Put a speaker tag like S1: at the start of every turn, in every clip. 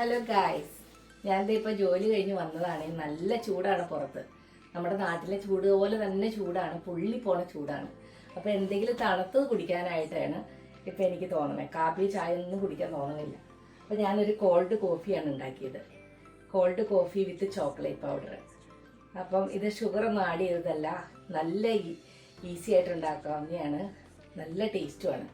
S1: Hello guys ഞാനിത് ഇപ്പോൾ ജോലി കഴിഞ്ഞ് വന്നതാണ്. നല്ല ചൂടാണ് പുറത്ത്. നമ്മുടെ നാട്ടിലെ ചൂട് പോലെ തന്നെ ചൂടാണ്. പുള്ളി പോണ ചൂടാണ്. അപ്പോൾ എന്തെങ്കിലും തണുത്തത് കുടിക്കാനായിട്ടാണ് ഇപ്പം എനിക്ക് തോന്നണേ. കാപ്പി ചായ ഒന്നും കുടിക്കാൻ തോന്നുന്നില്ല അപ്പോൾ ഞാനൊരു കോൾഡ് കോഫിയാണ് ഉണ്ടാക്കിയത്. Cold coffee with chocolate powder അപ്പം ഇത് ഷുഗർ ഒന്നും ആഡ് ചെയ്തതല്ല. നല്ല ഈസി ആയിട്ട് ഉണ്ടാക്കാവുന്നതാണ്. നല്ല ടേസ്റ്റുമാണ്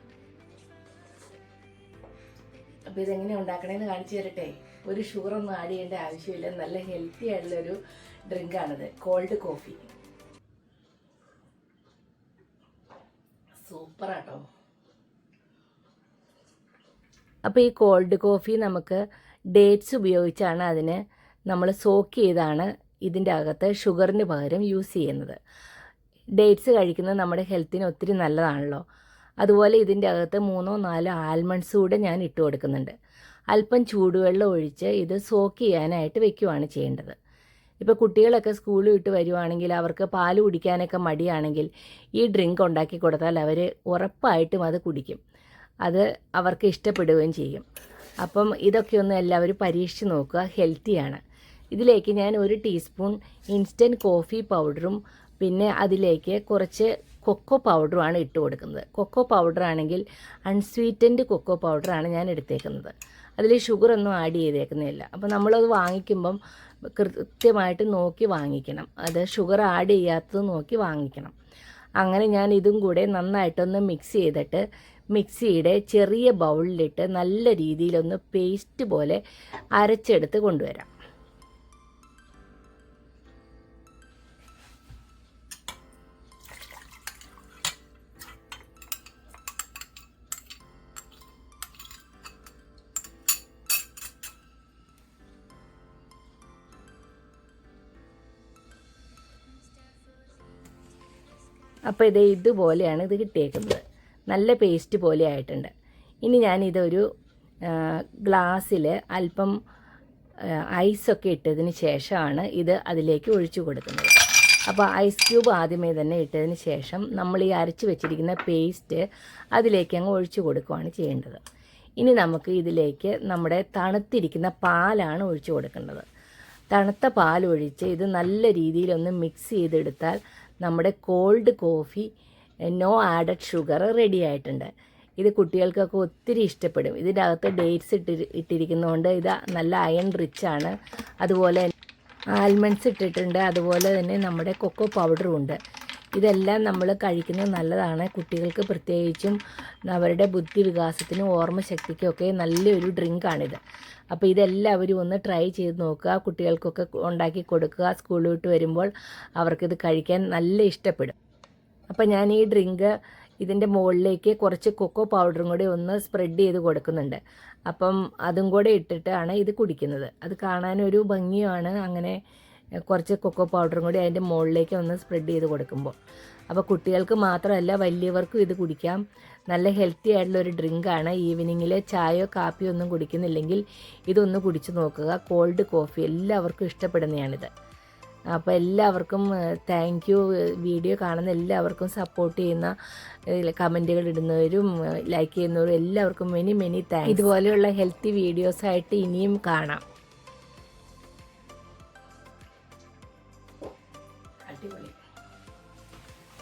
S1: അപ്പോൾ ഇതെങ്ങനെ ഉണ്ടാക്കണേന്ന് കാണിച്ചു തരട്ടെ? ഒരു ഷുഗർ ഒന്നും ആഡ് ചെയ്യേണ്ട ആവശ്യമില്ല. നല്ല ഹെൽത്തി ആയിട്ടുള്ളൊരു ഡ്രിങ്കാണിത് കോൾഡ് കോഫി സൂപ്പറാട്ടോ അപ്പോൾ ഈ കോൾഡ് കോഫി നമുക്ക് ഡേറ്റ്സ് ഉപയോഗിച്ചാണ് അതിന് നമ്മൾ സോക്ക് ചെയ്താണ് ഇതിന്റെ അകത്ത് ഷുഗറിന് പകരം യൂസ് ചെയ്യുന്നത്. ഡേറ്റ്സ് കഴിക്കുന്നത് നമ്മുടെ ഹെൽത്തിന് ഒത്തിരി നല്ലതാണല്ലോ. അതുപോലെ ഇതിന്റെ അകത്ത് മൂന്നോ നാലോ ആൽമണ്ട്സ് കൂടെ ഞാൻ ഇട്ട് കൊടുക്കുന്നുണ്ട്. അല്പം ചൂടുവെള്ളം ഒഴിച്ച് ഇത് സോക്ക് ചെയ്യാനായിട്ട് വെക്കുവാണ് ചെയ്യേണ്ടത്. ഇപ്പോൾ കുട്ടികളൊക്കെ സ്കൂളിൽ വിട്ട് വരുവാണെങ്കിൽ അവർക്ക് പാൽ കുടിക്കാനൊക്കെ മടിയാണെങ്കിൽ ഈ ഡ്രിങ്ക് ഉണ്ടാക്കി കൊടുത്താൽ അവർ ഉറപ്പായിട്ടും അത് കുടിക്കും. അത് അവർക്ക് ഇഷ്ടപ്പെടുകയും ചെയ്യും. അപ്പം ഇതൊക്കെ ഒന്ന് എല്ലാവരും പരീക്ഷിച്ച് നോക്കുക. ഹെൽത്തിയാണ്. ഇതിലേക്ക് ഞാൻ ഒരു ടീസ്പൂൺ ഇൻസ്റ്റന്റ് കോഫി പൗഡറും പിന്നെ അതിലേക്ക് കുറച്ച് കൊക്കോ പൗഡറുമാണ് ഇട്ട് കൊടുക്കുന്നത്. കൊക്കോ പൗഡർ ആണെങ്കിൽ അൺസ്വീറ്റൻഡ് കൊക്കോ പൗഡറാണ് ഞാൻ എടുത്തേക്കുന്നത്. അതിൽ ഷുഗർ ഒന്നും ആഡ് ചെയ്തേക്കുന്നില്ല. അപ്പോൾ നമ്മളത് വാങ്ങിക്കുമ്പം കൃത്യമായിട്ട് നോക്കി വാങ്ങിക്കണം. അത് ഷുഗർ ആഡ് ചെയ്യാത്തത് നോക്കി വാങ്ങിക്കണം. അങ്ങനെ ഞാൻ ഇതും കൂടെ നന്നായിട്ടൊന്ന് മിക്സ് ചെയ്തിട്ട് മിക്സിയുടെ ചെറിയ ബൗളിലിട്ട് നല്ല രീതിയിലൊന്ന് പേസ്റ്റ് പോലെ അരച്ചെടുത്ത് കൊണ്ടുവരാം. അപ്പോൾ ഇത് ഇതുപോലെയാണ് ഇത് കിട്ടിയേക്കുന്നത്. നല്ല പേസ്റ്റ് പോലെ ആയിട്ടുണ്ട്. ഇനി ഞാനിതൊരു ഗ്ലാസ്സിൽ അല്പം ഐസൊക്കെ ഇട്ടതിന് ശേഷമാണ് ഇത് അതിലേക്ക് ഒഴിച്ചു കൊടുക്കുന്നത്. അപ്പോൾ ഐസ് ക്യൂബ് ആദ്യമേ തന്നെ ഇട്ടതിന് ശേഷം നമ്മൾ ഈ അരച്ച് വെച്ചിരിക്കുന്ന പേസ്റ്റ് അതിലേക്ക് അങ്ങ് ഒഴിച്ചു കൊടുക്കുകയാണ് ചെയ്യേണ്ടത്. ഇനി നമുക്ക് ഇതിലേക്ക് നമ്മുടെ തണുത്തിരിക്കുന്ന പാലാണ് ഒഴിച്ചു കൊടുക്കേണ്ടത്. തണുത്ത പാൽ ഒഴിച്ച് ഇത് നല്ല രീതിയിൽ ഒന്ന് മിക്സ് ചെയ്തെടുത്താൽ നമ്മുടെ cold coffee no added sugar ready ആയിട്ടുണ്ട്. ഇത് കുട്ടികൾക്കൊക്കെ ഒത്തിരി ഇഷ്ടപ്പെടും. ഇതിന്റെ അകത്ത് ഡേറ്റ്സ് ഇട്ടി ഇട്ടിരിക്കുന്നതുകൊണ്ട് ഇത് നല്ല അയൺ റിച്ച് ആണ്. അതുപോലെ ആൽമണ്ട്സ് ഇട്ടിട്ടുണ്ട്. അതുപോലെ തന്നെ നമ്മുടെ കൊക്കോ പൗഡറും ഉണ്ട്. ഇതെല്ലാം നമ്മൾ കഴിക്കുന്നത് നല്ലതാണ്. കുട്ടികൾക്ക് പ്രത്യേകിച്ചും അവരുടെ ബുദ്ധി വികാസത്തിനും ഓർമ്മശക്തിക്കൊക്കെ നല്ലൊരു ഡ്രിങ്കാണിത്. അപ്പോൾ ഇതെല്ലാവരും ഒന്ന് ട്രൈ ചെയ്ത് നോക്കുക. കുട്ടികൾക്കൊക്കെ ഉണ്ടാക്കി കൊടുക്കുക. സ്കൂളിൽ വിട്ട് വരുമ്പോൾ അവർക്കിത് കഴിക്കാൻ നല്ല ഇഷ്ടപ്പെടും. അപ്പോൾ ഞാൻ ഈ ഡ്രിങ്ക് ഇതിന്റെ മുകളിലേക്ക് കുറച്ച് കൊക്കോ പൗഡറും കൂടി ഒന്ന് സ്പ്രെഡ് ചെയ്ത് കൊടുക്കുന്നുണ്ട്. അപ്പം അതും കൂടെ ഇട്ടിട്ടാണ് ഇത് കുടിക്കുന്നത്. അത് കാണാനൊരു ഭംഗിയാണ് അങ്ങനെ കുറച്ച് കൊക്കോ പൗഡറും കൂടി അതിന്റെ മുകളിലേക്ക് ഒന്ന് സ്പ്രെഡ് ചെയ്ത് കൊടുക്കുമ്പോൾ അപ്പോൾ കുട്ടികൾക്ക് മാത്രമല്ല വലിയവർക്കും ഇത് കുടിക്കാം. നല്ല ഹെൽത്തി ആയിട്ടുള്ള ഒരു ഡ്രിങ്കാണ് ഈവനിങ്ങിൽ ചായയോ കാപ്പിയോ ഒന്നും കുടിക്കുന്നില്ലെങ്കിൽ ഇതൊന്ന് കുടിച്ചു നോക്കുക. കോൾഡ് കോഫി എല്ലാവർക്കും ഇഷ്ടപ്പെടുന്നതാണിത് അപ്പോൾ എല്ലാവർക്കും താങ്ക് യു വീഡിയോ കാണുന്ന എല്ലാവർക്കും സപ്പോർട്ട് ചെയ്യുന്ന കമന്റുകൾ ഇടുന്നവരും ലൈക്ക് ചെയ്യുന്നവരും എല്ലാവർക്കും മെനി മെനി താങ്ക് ഇതുപോലെയുള്ള ഹെൽത്തി വീഡിയോസായിട്ട് ഇനിയും കാണാം.